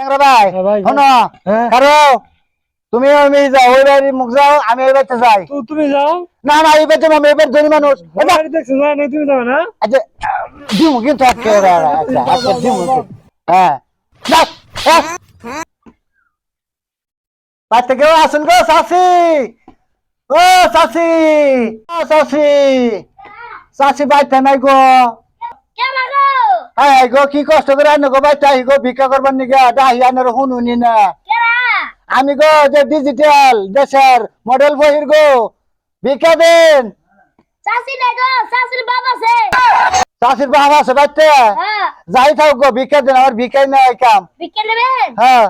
ট্যাংরা ভাই। হ্যাঁ ভাই, শোনো হ্যাঁ। কারও তুমি আমি যাও ওই বাড়ি মুখ যাও আমি ওই বাড়িতে যাই। তুমি যাও। না না এই বাড়িতে আমি এবার ধনী মানুষ। দেখছ না না, তুমি যাও না। আচ্ছা দিমু কিন্তু আজকে আচ্ছা দিমু হ্যাঁ। হ্যাঁ। বাড়িতে কেউ আসুন গো শাসি ও শাসি ও শাসি বাড়িতে নাই গো। হ্যাঁ গো কি কষ্ট করে আনো গো বাড়িতে আহি গো ভিক্ষা করবার নিগে ডাহি আনার শুনুনি না আমি গো যে ডিজিটাল দেশের মডেল বহির গো। ভিক্ষা দেন। চাষি নাই গো চাষির বাবা আছে। শাসির বাবা আছে বাড়িতে হ্যাঁ। যাই থাক গো ভিক্ষা দেন আমার ভিক্ষাই নাই কাম। বিকেল নেবেন? হ্যাঁ।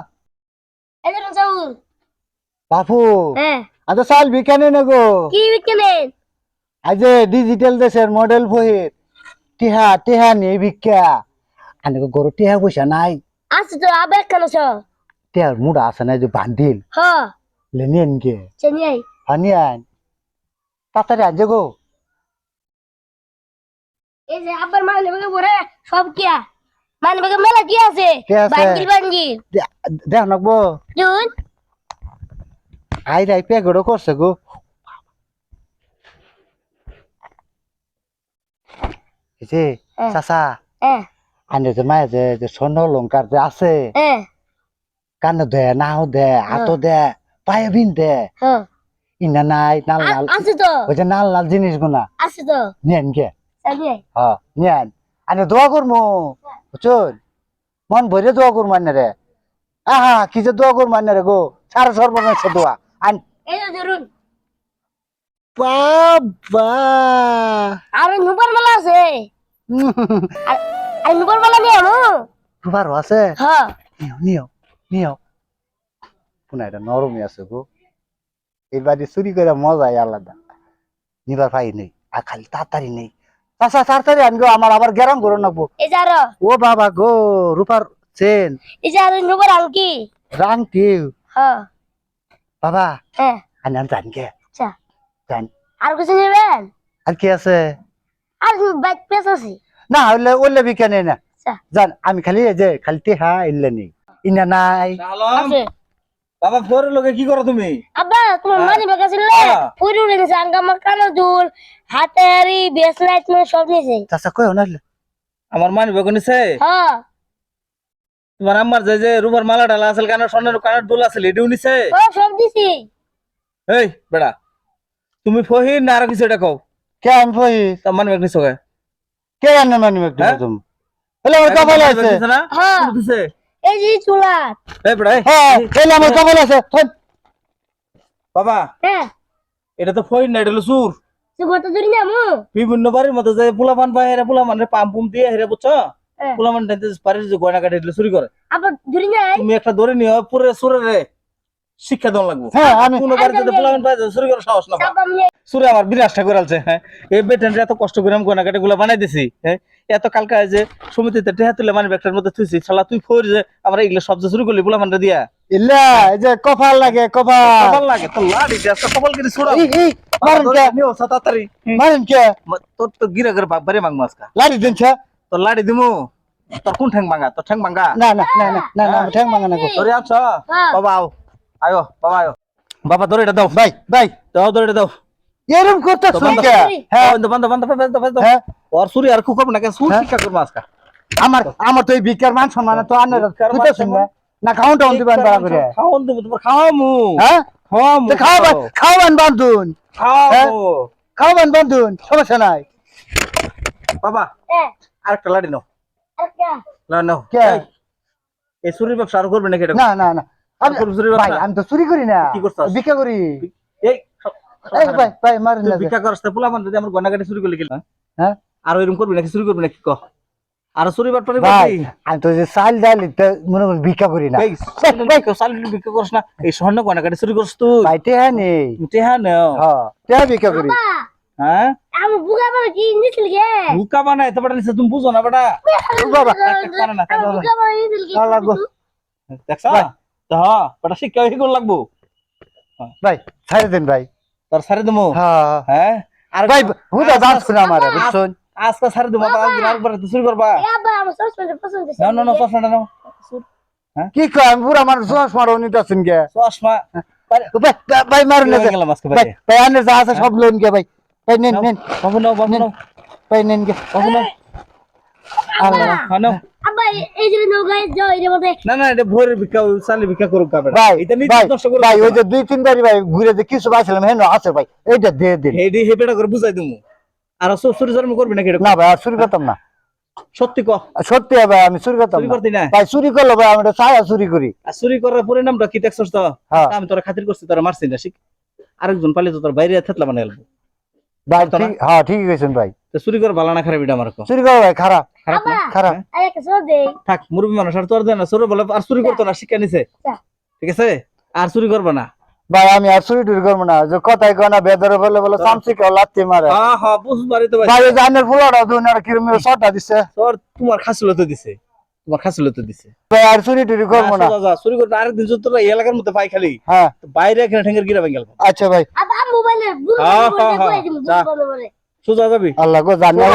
বাপু। হ্যাঁ। আজ চাল ভিক্ষা নেই না গো। কি বিকেলেন আজ ডিজিটাল দেশের মডেল বহির। টিহা টিহা নেই ভিক্ষা। আনে গো গরু টিহা পয়সা নাই। আছে তো আবার কেন ছ টিহার মুড়া আছে না যে বান্ডিল হ্যাঁ লেনিয়েন কে চিনি হানিয়ান তাড়াতাড়ি আনছে গো। এই যে আবার মানে বেগে পরে সব কিয়া। মানে বেগে মেলা কি আছে। বাঙ্গিল দে- দেখ নাকবো জুন আই রাই পেগড়ো করছে গো এই যে। চাচা আনে যে মায়ে যে যে স্বর্ণ অলঙ্কার যে আছে কানে দে নাও দে হাতও দে পায়ে বিন দে। ইনা নাই নাল নাল আছে তো। ওই যে নাল নাল জিনিস গুনা। আছে তো। নিয়েন কে হ্যাঁ নিয়েন আনে দোয়া করমু। বুঝছুন? মন ভরে দোয়া করমু আনে রে। আহা কি যে দোয়া করমু আনে রে গো। সারা সর্বনাশ দোয়া। আন। এই যে ধরুন। বাবা। আর নুবার মেলা আছে। আর- নুবার মেলা নিয়ে আমু আছে? হ্যাঁ নিও নিও নিও। পুনা এটা নরমই আছে গো। এই বাড়ি চুরি করে মজাই আলাদা। নিবার পাই নেই আর খালি তাড়াতাড়ি নেই। চাষা তাড়াতাড়ি আনগো আমার আবার গেরাম করে নেব। এই যে আর। ও বাবা গো রূপার চেন। এই যে আর নুবার আংকি রাং টিউ হ্যাঁ বাবা হ্যাঁ। আমি আমি জানি আচ্ছা। জান আর কিছু নেবেন আর কি আছে? আর বাইক পেস আছে? না নেই না। আচ্ছা। জান আমি খালি যে খালি টেহা ইল্লে ইনা নাই। আছে। বাবা লোকে কি করো তুমি? আব্বা তোমার মানি ব্যাগ আছে না? হ্যাঁ। পুরি উড়ে গেছে আঙ্গা মাকানো দুল মানে সব নিয়েছে। কই না? আমার মানি নিছে? হ্যাঁ। তোমার আম্মার যে যে রুবার মালা ডালা আছিল কানের স্বর্ণের কানের দুল আছিল এটিও নিছে? ও সব দিছি। এই বেড়া। তুমি ফহির না আর কিছু এটা কও? কে আমি কই তা মানি বেগ নিছো কে জানে মানে হ্যাঁ? তুমি হলে আমার কপাল আছে। হ্যাঁ। দিছে এই যে চুলা এই বেড়া। হ্যাঁ এলে আমার কপাল আছে। বাবা হ্যাঁ। এটা তো ফহির না এটা হলো সুর তুই কত দূর যাব বিভিন্ন বাড়ির মতো যে পোলাপান পায় হেরা পোলাপান পাম পুম দিয়ে হেরা বুঝছ? হ্যাঁ। পোলাপান বাড়ির যে গয়না কাটে এগুলো চুরি করে। আবার দূর যাই তুমি একটা ধরে নিও পুরো সুরে রে শিক্ষা দেওয়া লাগবো। হ্যাঁ আমি কোনো বাড়িতে তো পোলাপান পায় চুরি করে সাহস না সুরে আমার বিনাশ ঠাকুর আছে হ্যাঁ। এই বেটেনটা এত কষ্ট করে আমি গোনাকাটি গুলো বানাই দিছি হ্যাঁ। এত কালকা যে সমিতিতে টেহা তুলে মানে ব্যাগটার মধ্যে থুইছি শালা তুই ফোর যে আমরা এগুলো সব যে শুরু করলি বলে মানে দিয়া। ইল্লা এই যে কপাল লাগে কপাল। কপাল লাগে তো লাড়ি দে আজকে কপাল করে ছুড়া। ই ই মারেন কে? নিও সাতাতারি মারেন কে? তোর তো গিরা করে বাপ বারে মাংমা আজকা। লাড়ি দিনছে তোর লাড়ি দিমু। তোর কোন ঠ্যাং ভাঙা? তোর ঠ্যাং ভাঙা? না না না না না ঠ্যাং ভাঙা না গো। তোরে আছ হ্যাঁ। বাবা আও। আয়ো বাবা আয়ো। বাবা ধরে এটা দাও। ভাই ভাই দাও ধরে এটা দাও। এরম করতে তো শুন বন্ধ কে হ্যাঁ বন্ধ বন্ধ বন্ধ বন্ধ বন্ধ হ্যাঁ। ওর সুরি আর খুব না সুর হ্যাঁ? শিক্ষা করব আজকা। আমার আমার তো এই ভিক্ষার মান সম্মান তো আনের ভিক্ষার মান বুঝতে শুন না। না খাউন টাউন দিবেন তারা করে খাওয়ান দেবো তোমার খাওয়ামু। হ্যাঁ? খাওয়ামু তো খাওয়াবেন খাওয়াবেন বান্ধুন। খাওয়ামু খাওয়াবেন বান্ধুন সমস্যা নাই। বাবা হ্যাঁ আরেকটা লাড়ি নাও। আচ্ছা লাড়ি নাও। কে? এই, চুরির ব্যবসা আর করবে নাকি এটা? না না না। ভাই আমি তো চুরি করি না কি করছস? ভিক্ষা করি এই। ভাই ভাই মারেন তুই না করস তা পোলাপান যদি আমার গয়নাগাটি চুরি করলে গেল হ্যাঁ আর এরকম করবি নাকি চুরি করবি নাকি ক আর চুরি ভাই আমি তো যে মনে করি ভিক্ষা করি না সাল ভিক্ষা করস না এই স্বর্ণ গয়নাগাটি চুরি করস তুই ভাই টেহা নেই টেহা নেও হ্যাঁ টেহা ভিক্ষা করি বাবা হ্যাঁ আমি বুকা বাবা কি বুকা এত বড় নিছে তুমি বুঝো না বেটা বাবা পারে না দেখছ হ্যাঁ বেটা শিক্ষা হয়ে গেল লাগবো। ভাই ছাড়ে দেন ভাই। তোর সারে দেবো? হ্যাঁ হ্যাঁ? আর ভাই হুদা ডান্স করে আমার বুঝছেন? আজকে সারে দেবো আজকে আরেকবার তো চুরি করবা। আমার না না না চশমাটা নাও। হ্যাঁ? কি কয় আমি পুরা মানুষ চশমা নিতে আছেন কে চশমা। ভাই মারুন না গেলাম আজকে ভাই? ভাই আনে যা আছে সব লোন কে ভাই। ভাই নেন নেন। বাবু নাও বাবু নাও। ভাই নেন কে বাবু নাও। আল্লাহ। হ্যাঁ, নাও। আব্বা এই যে নৌকায় যাও এর মধ্যে না না এটা ভোরের ভিক্ষা ভিক্ষা করুক কাপড় ভাই এটা নিজে নষ্ট করে ভাই ওই যে দুই তিন বাড়ি ভাই ঘুরে যে কিছু পাইছিলাম হেন আছে ভাই এইটা দিয়ে দিন হেডি হেপেটা করে বুঝাই দিমু। আর চুরি জন্ম করবি না ভাই আর চুরি করতাম না। সত্যি ক? সত্যি ভাই আমি চুরি করতাম চুরি না। করতি না? ভাই চুরি করল ভাই আমি চুরি করি। আর চুরি করার পরিণামটা কি দেখছস তো? হ্যাঁ। আমি তোরা খাতির করছি তোরা মারছি না শিখ। আরেকজন পালে তো তোর বাইরে থেতলা মানে গেল ভাই? ঠিক হ্যাঁ ঠিকই কইছেন ভাই। চুরি করে ভালো না খারাপ এটা আমার কো। চুরি করো ভাই খারাপ খারাপ না? খারাপ আরে একটা সর দে। থাক মুরব্বী মানুষ আর তোর দেয় না চোর বলে আর চুরি করতো না শিক্ষা নিছে। ঠিক আছে? আর চুরি করবে না। ভাই আমি আর চুরি টুরি করব না। যে কথাই কয় না বেদরে বলে বলে চামচি কেউ লাত্তি মারে। হ্যাঁ হ্যাঁ বুঝবারই তো ভাই। জানের ফুলাটা শর্টটা দিচ্ছে তোর তোমার খাসিল দিছে। তোমার দিছে। আর চুরি টুরি করব না চুরি করতে আরেকদিন যদি তোরা এলাকার মধ্যে পাই খালি। হ্যাঁ। বাইরে এখানে ঠেঙ্গের গিরা ভেঙে গেল। আচ্ছা ভাই। মোবাইলে হ্যাঁ, করে হ্যাঁ, কই দিমু যা। সোজা যাবি। আল্লাহ গো জানিয়ে